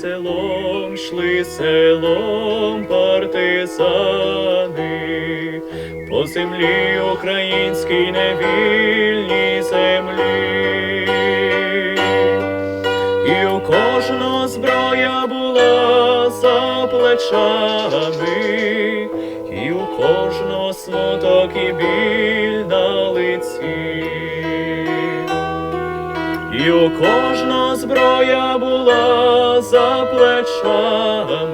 селом йшли селом партизани, по землі українській невільній землі, і у кожного зброя була за плечами, і у кожного смуток і біль на лиці. І у кожного зброя була за плечами,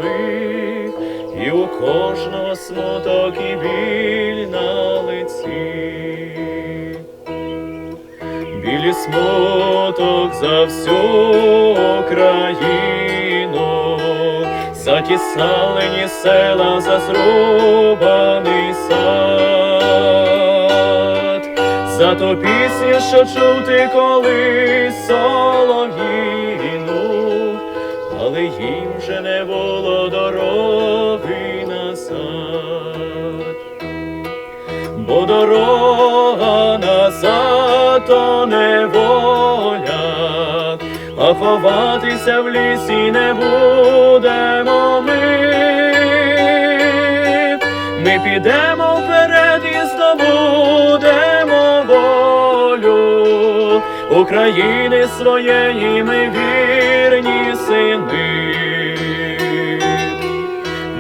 і у кожного смуток і біль на лиці. Білі смуток за всю Україну, за ті салені села, за зрубаний сад, за ту пісню, що чув ти колись солов'їну, дорога назад то не воля, а ховатися в лісі не будемо ми. Ми підемо вперед і здобудемо волю України своєї ми вірні сини.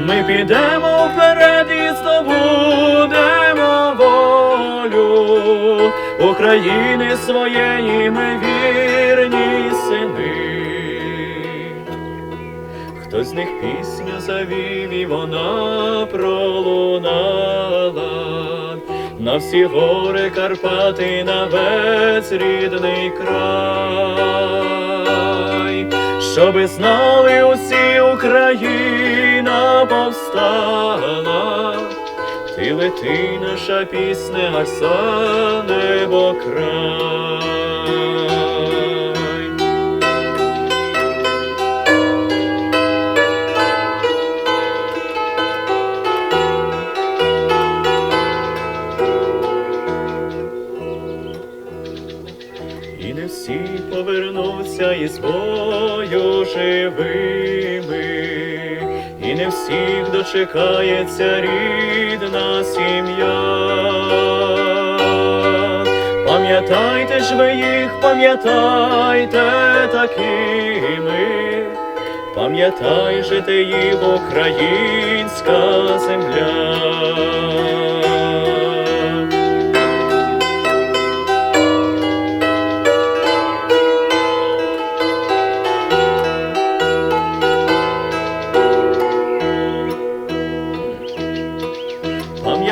Ми підемо вперед і здобудемо України своєї ми вірні сини. Хтось з них пісню завів, і вона пролунала. На всі гори Карпати, на весь рідний край, щоби знали усі Україна повстала, ти лети, наша пісня, за небо край. І не всі повернуться із бою живими, і не всіх дочекається рідна сім'я. Пам'ятайте ж ви їх, пам'ятайте такими, пам'ятай же ти їх українська земля.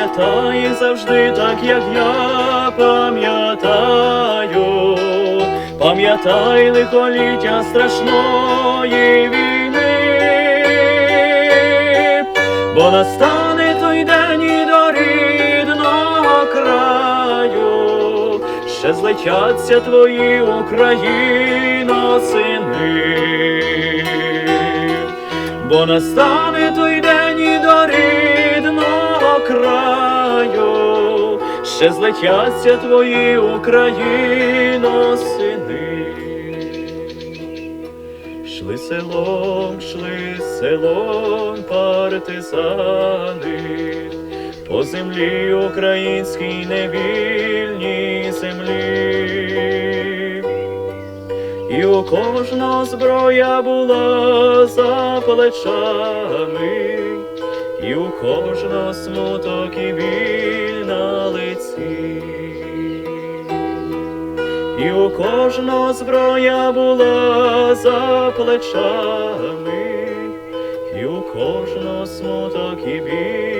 Пам'ятай завжди так, як я пам'ятаю, пам'ятай лихоліття страшної війни, бо настане той день і до рідного краю, ще злетяться твої Україно сини. Бо настане той день і до рідного ще злетяться твої Україно сини. Шли селом, шли селом партизани, по землі українській невільній землі. І у кожного зброя була за плечами, і у кожного смуток і біль на лиці, і у кожного зброя була за плечами, і у кожного смуток і біль